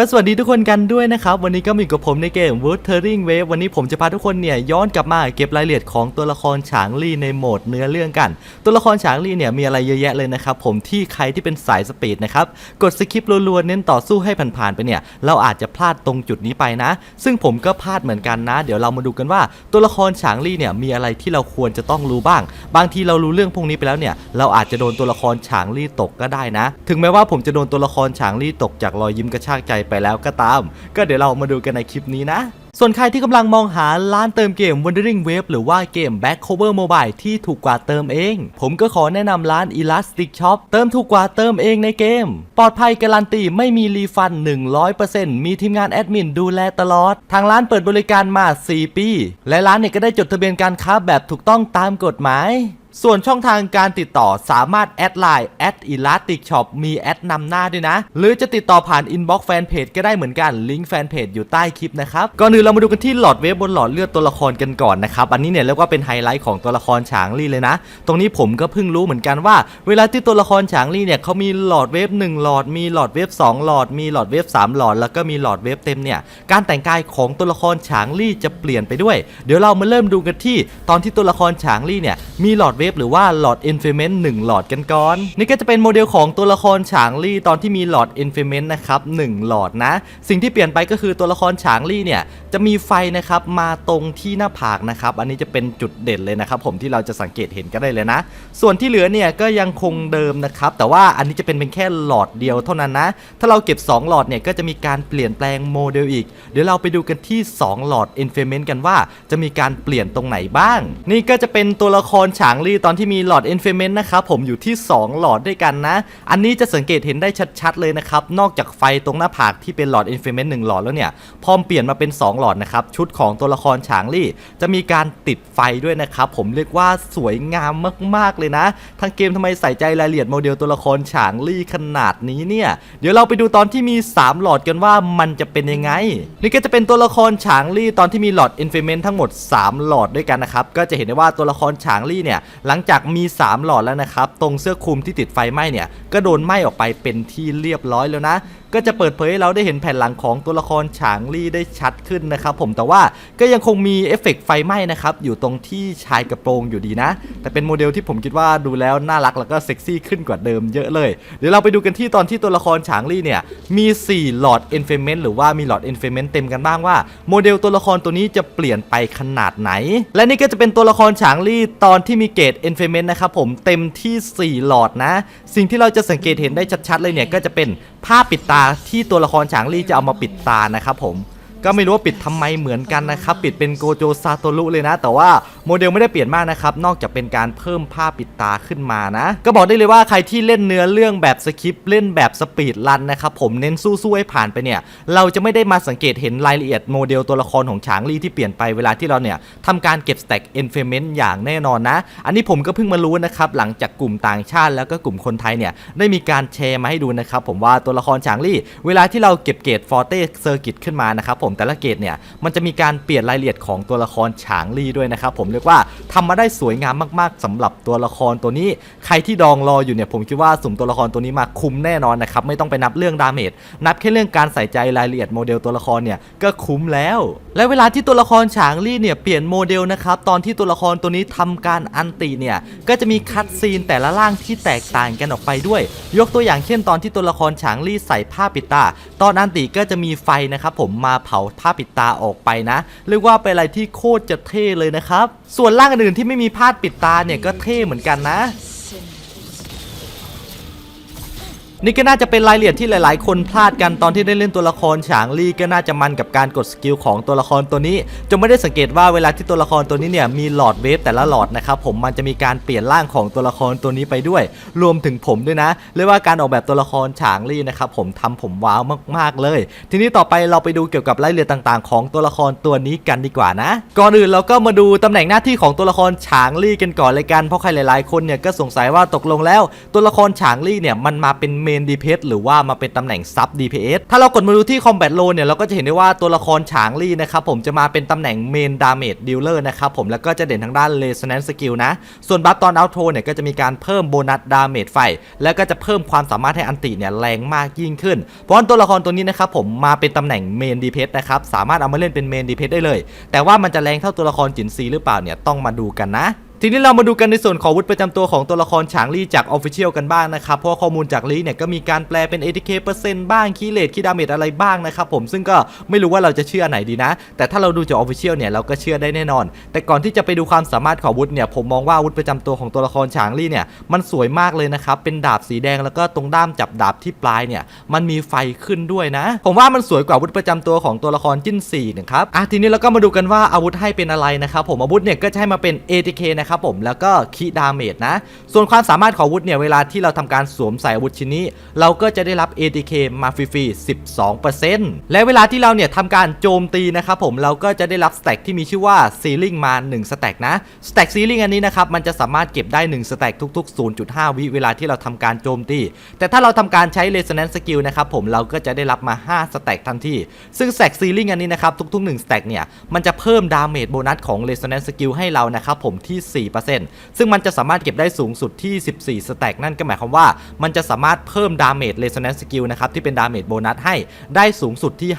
ก็สวัสดีทุกคนกันด้วยนะครับ วันนี้ก็มีกับผมในเกม Wuthering Wave วันนี้ผมจะพาทุกคนเนี่ยย้อนกลับมาเก็บรายละเอียดของตัวละครฉางลี่ในโหมดเนื้อเรื่องกัน ตัวละครฉางลี่เนี่ยมีอะไรเยอะแยะเลยนะครับผมที่ใครที่เป็นสายสปีดนะครับกดสคิปรัวๆเน้นต่อสู้ให้ผ่านๆไปเนี่ยเราอาจจะพลาดตรงจุดนี้ไปนะ ซึ่งผมก็พลาดเหมือนกันนะ เดี๋ยวเรามาดูกันว่าตัวละครฉางลี่เนี่ยมีอะไรที่เราควรจะต้องรู้บ้าง บางทีเรารู้เรื่องพวกนี้ไปแล้วเนี่ยเราอาจจะโดนตัวละครฉางลี่ตกก็ได้นะ ถึงแม้ว่าผมจะโดนตัวละครฉางลี่ตกจากรอยยิ้มกระชากใจไปแล้วก็ตาม ก็เดี๋ยวเรามาดูกันในคลิปนี้นะส่วนใครที่กำลังมองหาร้านเติมเกม Wandering Wave หรือว่าเกม Back Cover Mobile ที่ถูกกว่าเติมเอง ผมก็ขอแนะนำร้าน Elastic Shop เติมถูกกว่าเติมเองในเกม ปลอดภัยการันตีไม่มีรีฟัน 100%มีทีมงานแอดมินดูแลตลอด ทางร้านเปิดบริการมา 4 ปี และร้านเนี่ยก็ได้จดทะเบียนการค้าแบบถูกต้องตามกฎหมาย ส่วนช่องทางการติดต่อสามารถแอดไลน์แอดอีลาติกช็อปมีแอดนำหน้าด้วยนะ หรือจะติดต่อผ่านอินบ็อกซ์แฟนเพจก็ได้เหมือนกันลิงก์แฟนเพจอยู่ใต้คลิปนะครับ ก่อนอื่นเรามาดูกันที่หลอดเวฟบนหลอดเลือดตัวละครกันก่อนนะครับ อันนี้เนี่ยเรียกว่าเป็นไฮไลท์ของตัวละครฉางลี่เลยนะ ตรงนี้ผมก็เพิ่งรู้เหมือนกันว่า เวลาที่ตัวละครฉางลี่เนี่ยเขามีหลอดเวฟ1หลอดมีหลอดเวฟ2หลอดมีหลอดเวฟ3หลอดแล้วก็มีหลอดเวฟเต็มเนี่ยการแต่งกายของตัวละครฉางลี่จะเปลี่ยนไปด้วย เดี๋ยวเรามาเริ่มดูกันที่ ตอนที่ตัวละครฉางลี่เนี่ยมีหลอดเวฟหรือว่าหลอด Infament 1หหลอดกันก่อน นี่ก็จะเป็นโมเดลของตัวละครฉางลี่ตอนที่มีหลอด Infament นะครับ1หลอดนะ สิ่งที่เปลี่ยนไปก็คือตัวละครฉางลี่เนี่ยจะมีไฟนะครับมาตรงที่หน้าผากนะครับ อันนี้จะเป็นจุดเด่นเลยนะครับผมที่เราจะสังเกตเห็นก็ได้เลยนะ ส่วนที่เหลือเนี่ยก็ยังคงเดิมนะครับ แต่ว่าอันนี้จะเป็นเป็นแค่หลอดเดียวเท่านั้นนะ ถ้าเราเก็บ 2 หลอดเนี่ยก็จะมีการเปลี่ยนแปลงโมเดลอีก เดี๋ยวเราไปดูกันที่ 2 หลอด Infament กันว่าจะมีการเปลี่ยนตรงไหนบ้าง นี่ก็จะเป็นตัวละครฉางลี่ตอนที่มีหลอด Infament นะครับผมอยู่ที่ 2 หลอดด้วยกันนะ อันนี้จะสังเกตเห็นได้ชัดๆเลยนะครับ นอกจากไฟตรงหน้าผากที่เป็นหลอด Infament 1หหลอดแล้วเนี่ย พอเปลี่ยนมาเป็น 2 หลอดนะครับ ชุดของตัวละครฉางลี่จะมีการติดไฟด้วยนะครับ ผมเรียกว่าสวยงามมากๆเลยนะ ทางเกมทำไมใส่ใจรายละเอียดโมเดลตัวละครฉางลี่ขนาดนี้เนี่ย เดี๋ยวเราไปดูตอนที่มี 3 หลอดกันว่ามันจะเป็นยังไง นี่ก็จะเป็นตัวละครฉางลี่ตอนที่มีหลอด Infament ทั้งหมด 3 หลอดด้วยกันนะครับ ก็จะเห็นได้ว่าตัวละครฉางลี่เนี่ยหลังจากมี 3 หลอดแล้วนะครับ ตรงเสื้อคลุมที่ติดไฟไหม้เนี่ย ก็โดนไหม้ออกไปเป็นที่เรียบร้อยแล้วนะก็จะเปิดเผยให้เราได้เห็นแผ่นหลังของตัวละครฉางลี่ได้ชัดขึ้นนะครับผมแต่ว่าก็ยังคงมีเอฟเฟกต์ไฟไหม้นะครับอยู่ตรงที่ชายกระโปรงอยู่ดีนะ แต่เป็นโมเดลที่ผมคิดว่าดูแล้วน่ารักแล้วก็เซ็กซี่ขึ้นกว่าเดิมเยอะเลย เดี๋ยวเราไปดูกันที่ตอนที่ตัวละครฉางลี่เนี่ยมี 4 หลอด e n f a m e n t หรือว่ามีหลอด e n f a m e n t เต็มกันบ้างว่าโมเดลตัวละครตัวนี้จะเปลี่ยนไปขนาดไหน และนี่ก็จะเป็นตัวละครฉางลี่ตอนที่มีเกรด e n f a m e n t นะครับผมเต็มที่ 4 หลอดนะ สิ่งที่เราจะสังเกตเห็นได้ชัดๆเลยเนี่ยก็จะเป็นผ้าปิดตาที่ตัวละครฉางลี่จะเอามาปิดตานะครับผม ก็ไม่รู้ว่าปิดทำไมเหมือนกันนะครับ ปิดเป็นโกโจซาโตรุเลยนะ แต่ว่าโมเดลไม่ได้เปลี่ยนมากนะครับ นอกจากเป็นการเพิ่มผ้าปิดตาขึ้นมานะ ก็บอกได้เลยว่าใครที่เล่นเนื้อเรื่องแบบสคริปต์เล่นแบบสปีดรันนะครับผมเน้นสู้ๆให้ผ่านไปเนี่ยเราจะไม่ได้มาสังเกตเห็นรายละเอียดโมเดลตัวละครของฉางลี่ที่เปลี่ยนไปเวลาที่เราเนี่ยทำการเก็บสแต็กเอนเฟเมนต์อย่างแน่นอนนะ อันนี้ผมก็เพิ่งมารู้นะครับหลังจากกลุ่มต่างชาติแล้วก็กลุ่มคนไทยเนี่ยได้มีการแชร์มาให้ดูนะครับผมว่าตัวละครฉางลี่ เวลาที่เราเก็บเกรดฟอร์เต้เซอร์กิตขึ้นมานะครับผมแต่ละเกรดเนี่ยมันจะมีการเปลี่ยนรายละเอียดของตัวละครฉางลี่ด้วยนะครับผมเรียกว่าทำมาได้สวยงามมากๆสำหรับตัวละครตัวนี้ใครที่ดองรออยู่เนี่ยผมคิดว่าสุ่มตัวละครตัวนี้มาคุ้มแน่นอนนะครับไม่ต้องไปนับเรื่องดาเมจนับแค่เรื่องการใส่ใจรายละเอียดโมเดลตัวละครเนี่ยก็คุ้มแล้ว และเวลาที่ตัวละครฉางลี่เนี่ยเปลี่ยนโมเดลนะครับตอนที่ตัวละครตัวนี้ทำการอันติเนี่ยก็จะมีคัดซีนแต่ละร่างที่แตกต่างกันออกไปด้วย ยกตัวอย่างเช่น ตอนที่ตัวละครฉางลี่ใส่ผ้าปิดตา ตอนอันติก็จะมีไฟนะครับผมมาเผาผ้าปิดตาออกไปนะ เรียกว่าเป็นอะไรที่โคตรจะเท่เลยนะครับ ส่วนร่างอื่นที่ไม่มีผ้าปิดตาเนี่ยก็เท่เหมือนกันนะ นี่ก็น่าจะเป็นรายละเอียดที่หลาย ๆ คนพลาดกันตอนที่ได้เล่นตัวละครฉางลี่ก็น่าจะมันกับการกดสกิลของตัวละครตัวนี้จนไม่ได้สังเกตว่าเวลาที่ตัวละครตัวนี้เนี่ยมีหลอดเวฟแต่ละหลอดนะครับผมมันจะมีการเปลี่ยนร่างของตัวละครตัวนี้ไปด้วย รวมถึงผมด้วยนะเรียกว่าการออกแบบตัวละครฉางลี่นะครับผมทำผมว้าวมาก ๆ เลย ทีนี้ต่อไปเราไปดูเกี่ยวกับรายละเอียดต่าง ๆ ของตัวละครตัวนี้กันดีกว่านะ ก่อนอื่นเราก็มาดูตำแหน่งหน้าที่ของตัวละครฉางลี่กันก่อนเลยกันเพราะใครหลาย ๆ คนเนี่ยก็สงสัยว่าตกลงแล้ว ตัวละครฉางลี่เนี่ยมันมาเป็นเมเมน DPS หรือว่ามาเป็นตำแหน่งซับ DPS ถ้าเรากดมาดูที่ Combat Low เนี่ยเราก็จะเห็นได้ว่าตัวละครฉางลี่นะครับผมจะมาเป็นตำแหน่งเมน Damage Dealer นะครับผมแล้วก็จะเด่นทางด้าน Resonance Skill นะ ส่วนบัฟตอน Outro เนี่ยก็จะมีการเพิ่มโบนัส Damage ไฟ แล้วก็จะเพิ่มความสามารถให้อันติเนี่ยแรงมากยิ่งขึ้น เพราะว่าตัวละครตัวนี้นะครับผมมาเป็นตำแหน่งเมน DPS นะครับสามารถเอามาเล่นเป็นเมน DPS ได้เลย แต่ว่ามันจะแรงเท่าตัวละครจินซีหรือเปล่าเนี่ยต้องมาดูกันนะ ทีนี้เรามาดูกันในส่วนของวุฒิประจำตัวของตัวละครฉางลี่จาก Official กันบ้างนะครับ เพราะข้อมูลจากลี่เนี่ยก็มีการแปลเป็น ATK เปอร์เซ็นต์บ้างคีเลตคีดาเมจอะไรบ้างนะครับผมซึ่งก็ไม่รู้ว่าเราจะเชื่อไหนดีนะ แต่ถ้าเราดูจาก Official เนี่ยเราก็เชื่อได้แน่นอน แต่ก่อนที่จะไปดูความสามารถของวุฒิเนี่ยผมมองว่าอาวุธประจำตัวของตัวละครฉางลี่เนี่ยมันสวยมากเลยนะครับเป็นดาบสีแดงแล้วก็ตรงด้ามจับดาบที่ปลายเนี่ยมันมีไฟขึ้นด้วยนะ ผมว่ามันสวยกว่าอาวุธประจำตัวของตัวละครจิ้นสี่นะครับอะทีนี้เราก็มาดูกันว่าอาวุธให้เป็นอะไรนะครับผมอาวุธเนี่ยก็ให้มาเป็น ATK นะครับผมแล้วก็คีดาเมจนะ ส่วนความสามารถของอาวุธเนี่ยเวลาที่เราทำการสวมใส่อาวุธชิ้นนี้ เราก็จะได้รับ ATK มาฟรีๆ12%และเวลาที่เราเนี่ยทำการโจมตีนะครับผมเราก็จะได้รับสแต็กที่มีชื่อว่าซีลิงมา1สแต็กนะสแต็กซีลิงอันนี้นะครับมันจะสามารถเก็บได้1สแต็กทุก ๆ 0.5 วิเวลาที่เราทำการโจมตี แต่ถ้าเราทำการใช้ Resonance Skill นะครับผมเราก็จะได้รับมา 5 สแต็กทันที ซึ่งสแต็กซีลิงอันนี้นะครับทุกๆ1สแต็กเนี่ยมันจะเพิ่มดาเมจโบนัสของ Resonance Skill ให้เรานะครับผมที่4%ซึ่งมันจะสามารถเก็บได้สูงสุดที่ 14 สแต็กนั่นก็หมายความว่า มันจะสามารถเพิ่มดาเมจ Resonance Skill นะครับที่เป็นดาเมจโบนัสให้ได้สูงสุดที่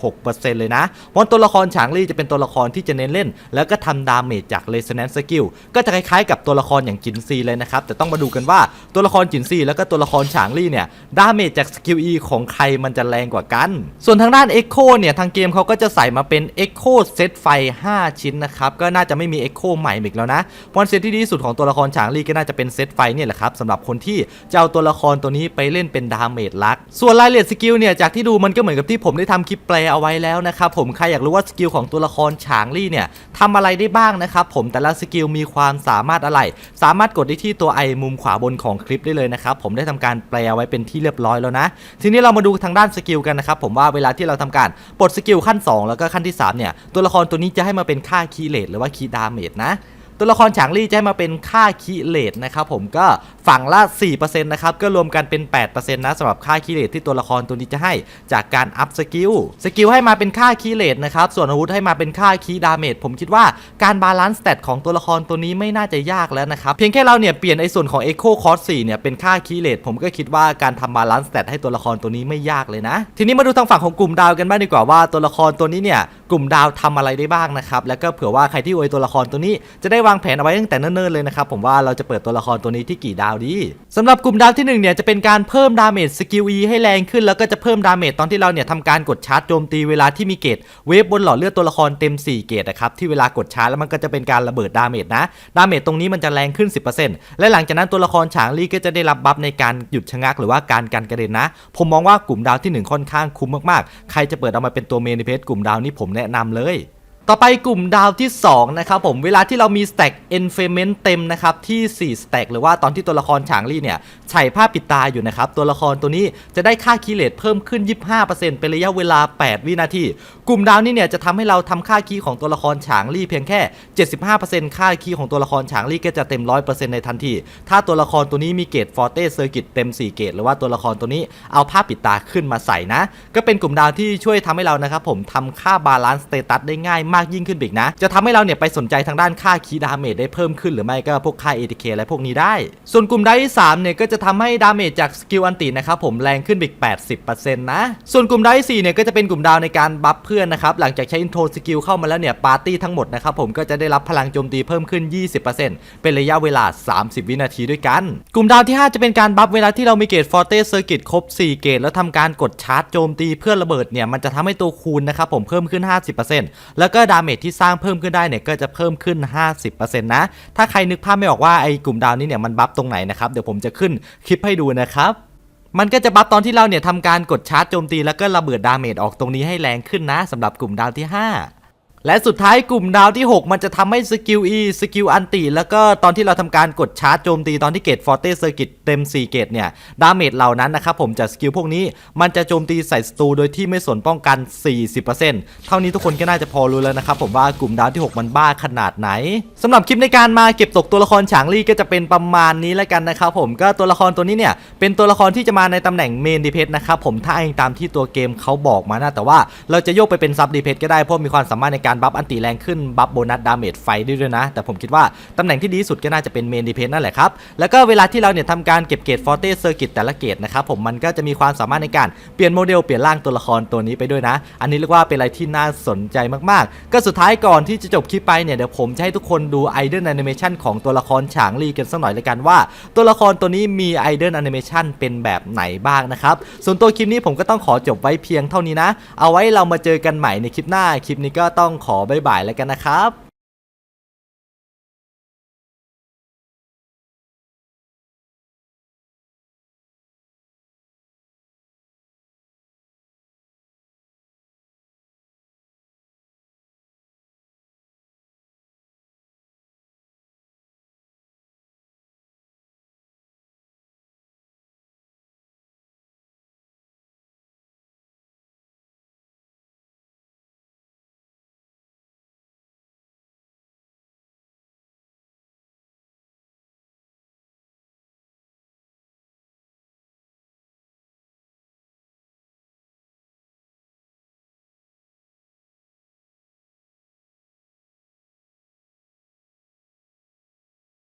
56%เลยนะเพราะตัวละครฉางลี่จะเป็นตัวละครที่จะเน้นเล่น แล้วก็ทำดาเมจจาก Resonance Skill ก็จะคล้ายๆ กับตัวละครอย่างจินซีเลยนะครับแต่ต้องมาดูกันว่าตัวละครจินซีแล้วก็ตัวละครฉางลี่เนี่ยดาเมจจากสกิล E ของใครมันจะแรงกว่ากัน ส่วนทางด้าน Echo เนี่ยทางเกมเขาก็จะใส่มาเป็น Echo เซตไฟ 5 ชิ้นนะครับก็น่าจะไม่มี Echo ใหม่อีกแล้วนะเพราะเซตที่ดีที่สุดของตัวละครฉางลี่ก็น่าจะเป็นเซตไฟเนี่ยแหละครับสำหรับคนที่จะเอาตัวละครตัวนี้ไปเล่นเป็นดาเมจลัก ส่วนรายละเอียดสกิลเนี่ยจากที่ดูมันก็เหมือนกับที่ผมได้ทำคลิปแปลเอาไว้แล้วนะครับผมใครอยากรู้ว่าสกิลของตัวละครฉางลี่เนี่ยทำอะไรได้บ้างนะครับผมแต่ละสกิลมีความสามารถอะไร สามารถกดได้ที่ตัวไอมุมขวาบนของคลิปได้เลยนะครับผมได้ทำการแปลไว้เป็นที่เรียบร้อยแล้วนะ ทีนี้เรามาดูทางด้านสกิลกันนะครับผมว่าเวลาที่เราทำการปลดสกิลขั้น 2 แล้วก็ขั้นที่3เนี่ยตัวละครตัวนี้จะให้มาเป็นค่าคีเลตหรือว่าคีดาเมจนะ ตัวละครฉางลี่จะให้มาเป็นค่าคีเลตนะครับผมก็ฝั่งละ 4%นะครับก็รวมกันเป็น 8%นะสำหรับค่าคีเลตที่ตัวละครตัวนี้จะให้จากการอัพสกิลสกิลให้มาเป็นค่าคีเลตนะครับส่วนอาวุธให้มาเป็นค่าคีดาเมจผมคิดว่าการบาลานซ์สเตตของตัวละครตัวนี้ไม่น่าจะยากแล้วนะครับเพียงแค่เราเนี่ยเปลี่ยนไอ้ส่วนของ Echo Cost 4เนี่ยเป็นค่าคีเลตผมก็คิดว่าการทำบาลานซ์สเตตให้ตัวละครตัวนี้ไม่ยากเลยนะ ทีนี้มาดูทางฝั่งของกลุ่มดาวกันบ้างดีกว่าว่าตัวละครตัวนี้เนี่ยกลุ่มดาวทำอะไรได้บ้างนะครับแล้วก็เผื่อว่าใครที่อวยตัวละครตัวนี้จะได้วางแผนเอาไว้ตั้งแต่เนิ่นๆเลยนะครับผมว่าเราจะเปิดตัวละครตัวนี้ที่กี่ดาวดีสำหรับกลุ่มดาวที่หนึ่งเนี่ยจะเป็นการเพิ่มดาเมจสกิล E ให้แรงขึ้นแล้วก็จะเพิ่มดาเมจตอนที่เราเนี่ยทำการกดชาร์จโจมตีเวลาที่มีเกรดเวฟบนหลอดเลือดตัวละครเต็ม 4 เกรดนะครับที่เวลากดชาร์จแล้วมันก็จะเป็นการระเบิดดาเมจนะดาเมจตรงนี้มันจะแรงขึ้น 10%และหลังจากนั้นตัวละครฉางลี่ก็จะได้รับบัฟในการหยุดชะงักหรือว่าการกันกระเด็นนะ ผมมองว่ากลุ่มดาวที่หนึ่งค่อนข้างคุ้มมากๆ ใครจะเปิดเอามาเป็นตัวเมนเพจกลุ่มดาวนี้ผมแนะนำเลย ต่อไปกลุ่มดาวที่ 2 นะครับผม เวลาที่เรามีสแต็กเอ็นเฟเมนเต็มนะครับ ที่4สแต็กหรือว่าตอนที่ตัวละครฉางลี่เนี่ยใส่ผ้าปิดตาอยู่นะครับ ตัวละครตัวนี้จะได้ค่าคีเลตเพิ่มขึ้น 25%เป็นระยะเวลา 8 วินาที กลุ่มดาวนี้เนี่ยจะทำให้เราทำค่าคีย์ของตัวละครฉางลี่เพียงแค่ 75%ค่าคีย์ของตัวละครฉางลี่ก็จะเต็ม 100%ในทันที ถ้าตัวละครตัวนี้มีเกรดฟอร์เต้เซอร์กิตเต็ม 4 เกรดหรือว่าตัวละครตัวนี้เอาผ้าปิดตาขึ้นมาใส่นะ ก็เป็นกลุ่มดาวที่ช่วยทำให้เรานะครับผมทำค่าบาลานซ์สเตตัสได้ง่ายมากยิ่งขึ้นอีกนะ จะทำให้เราเนี่ยไปสนใจทางด้านค่าคีย์ดาเมจได้เพิ่มขึ้นหรือไม่ก็พวกค่า ATK อะไรพวกนี้ได้ ส่วนกลุ่มดาวที่3เนี่ยก็จะทำให้ดาเมจจากสกิลอันตินะครับผมแรงขึ้นอีก 80%นะส่วนกลุ่มดาวที่4เนี่ยก็จะเป็นกลุ่มดาวในการบัฟเพื่อนนะครับหลังจากใช้อินโทรสกิลเข้ามาแล้วเนี่ยปาร์ตี้ทั้งหมดนะครับผมก็จะได้รับพลังโจมตีเพิ่มขึ้น 20%เป็นระยะเวลา 30 วินาทีด้วยกัน กลุ่มดาวที่ 5 จะเป็นการบัฟเวลาที่เรามีเกรดฟอร์เต้เซอร์กิตครบ 4 เกรดแล้วทำการกดชาร์จโจมตีเพื่อระเบิดเนี่ยมันจะทำให้ตัวคูณนะครับผมเพิ่มขึ้น 50%แล้วก็ดาเมจที่สร้างเพิ่มขึ้นได้เนี่ยก็จะเพิ่มขึ้น 50%นะ ถ้าใครนึกภาพไม่ออกว่าไอ้กลุ่มดาวนี้เนี่ยมันบัฟตรงไหนนะครับเดี๋ยวผมจะขึ้นคลิปให้ดูนะครับมันก็จะบัฟตอนที่เราเนี่ยทำการกดชาร์จโจมตีแล้วก็ระเบิดดาเมจออกตรงนี้ให้แรงขึ้นนะสำหรับกลุ่มดาวที่ 5 และสุดท้ายกลุ่มดาวที่ 6 มันจะทำให้สกิล E สกิลอันติ แล้วก็ตอนที่เราทำการกดชาร์จโจมตีตอนที่เกตฟอร์เตเซอร์กิตเต็ม 4 เกตเนี่ย ดาเมจเหล่านั้นนะครับผมจากสกิลพวกนี้มันจะโจมตีใส่ศัตรูโดยที่ไม่สนป้องกัน 40%เท่านี้ทุกคนก็น่าจะพอรู้แล้วนะครับผมว่ากลุ่มดาวที่ 6 มันบ้าขนาดไหนสำหรับคลิปในการมาเก็บตกตัวละครฉางลี่ก็จะเป็นประมาณนี้แล้วกันนะครับผมก็ตัวละครตัวนี้เนี่ยเป็นตัวละครที่จะมาในตำแหน่งเมนดีเพสนะครับผมถ้าเองตามที่ตัวเกมเขาบอกมานะแต่ว่าเราจะโยกไปเป็นซับดีเพสก็ได้เพราะมีความสามารถในการบัฟอันติแรงขึ้นบัฟโบนัสดาเมจไฟได้ด้วยนะ แต่ผมคิดว่าตำแหน่งที่ดีสุดก็น่าจะเป็นเมนดีเพสนั่นแหละครับแล้วก็เวลาที่เราเนี่ยทำการเก็บเกตฟอร์เตเซอร์กิตแต่ละเกตนะครับผมมันก็จะมีความสามารถในการเปลี่ยนโมเดลเปลี่ยนร่างตัวละครตัวนี้ไปด้วยนะ อันนี้เรียกว่าเป็นอะไรที่น่าสนใจมากๆ ก็สุดท้ายก่อนที่จะจบคลิปไปเนี่ยเดี๋ยวผมจะให้ทุกคนดูไอเดนแอนิเมชันของตัวละครฉางลีกันสักหน่อยเลยกันว่า ตัวละครตัวนี้มีไอเดนแอนิเมชันเป็นแบบไหนบ้างนะครับส่วนตัวคลิปนี้ผมก็ต้องขอจบไว้เพียงเท่านี้นะ เอาไว้เรามาเจอกันใหม่ในคลิปหน้าคลิปนี้ก็ต้องขอบายบายแล้วกันนะครับ